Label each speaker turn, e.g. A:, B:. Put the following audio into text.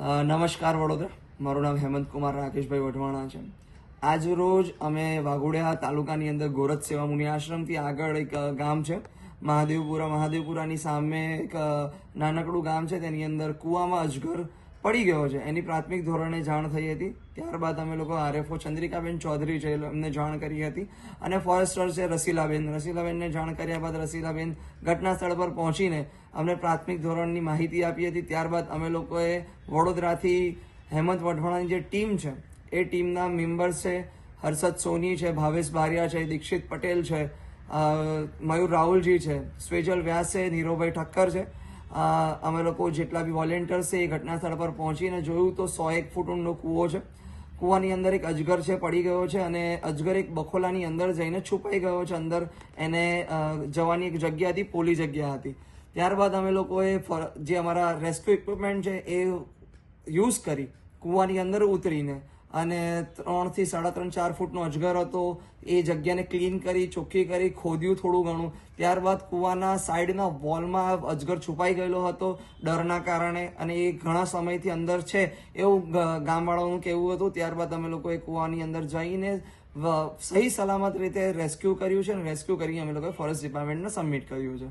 A: નમસ્કાર વડોદરા. મારું નામ હેમંત કુમાર, રાકેશભાઈ વઢવાણા છે. આજ રોજ અમે વાઘોડિયા તાલુકાની અંદર ગોરજ સેવા મુનિ આશ્રમથી આગળ એક ગામ છે. મહાદેવપુરા, મહાદેવપુરાની સામે એક નાનકડું ગામ છે. તેની અંદર કૂવામાં અજગર પડી ગયો છે. એની પ્રાથમિક ધોરણે જાણ થઈ હતી. ત્યારબાદ અમે લોકો આરએફઓ ચંદ્રિકાબેન ચૌધરી છે એમને જાણ કરી હતી. અને ફોરેસ્ટર છે રસીલાબેન. રસીલાબેનને જાણ કર્યા બાદ રસીલાબેન ઘટના સ્થળ પર પહોંચીને અમને પ્રાથમિક ધોરણની માહિતી આપી હતી. ત્યારબાદ અમે લોકોએ વડોદરાથી હેમંત વઢવાણાની જે ટીમ છે, એ ટીમના મેમ્બર્સ છે, હર્ષદ સોની છે, ભાવેશ બારિયા છે, દીક્ષિત પટેલ છે મયુર રાહુલજી છે, સ્વેજલ વ્યાસ છે, નીરોભાઈ ઠક્કર છે. અમે લોકો જેટલા બી વોલેન્ટિયર્સ છે, એ ઘટના સ્થળ પર પહોંચીને જોયું તો સો એક ફૂટ ઊંડો કૂવો છે. કૂવાની અંદર એક અજગર છે, પડી ગયો છે અને અજગર એક બખોલાની અંદર જઈને છુપાઈ ગયો છે. અંદર એને જવાની એક જગ્યા હતી, પોલી જગ્યા હતી. ત્યારબાદ અમે લોકોએ જે અમારા રેસ્ક્યુ ઇક્વિપમેન્ટ છે એ યુઝ કરી, કૂવાની અંદર ઉતરીને. અને ત્રણથી સાડા ત્રણ, ચાર ફૂટનો અજગર હતો, એ જગ્યાને ક્લીન કરી, ચોખ્ખી કરી, ખોદ્યું થોડું ઘણું. ત્યારબાદ કૂવાના સાઈડના વોલમાં અજગર છુપાઈ ગયેલો હતો, ડરના કારણે. અને એ ઘણા સમયથી અંદર છે એવું ગામવાળાનું કહેવું હતું. ત્યારબાદ અમે લોકોએ કૂવાની અંદર જઈને સહી સલામત રીતે રેસ્ક્યુ કર્યું છે અને રેસ્ક્યુ કરી અમે લોકોએ ફોરેસ્ટ ડિપાર્ટમેન્ટને સબમિટ કર્યું છે.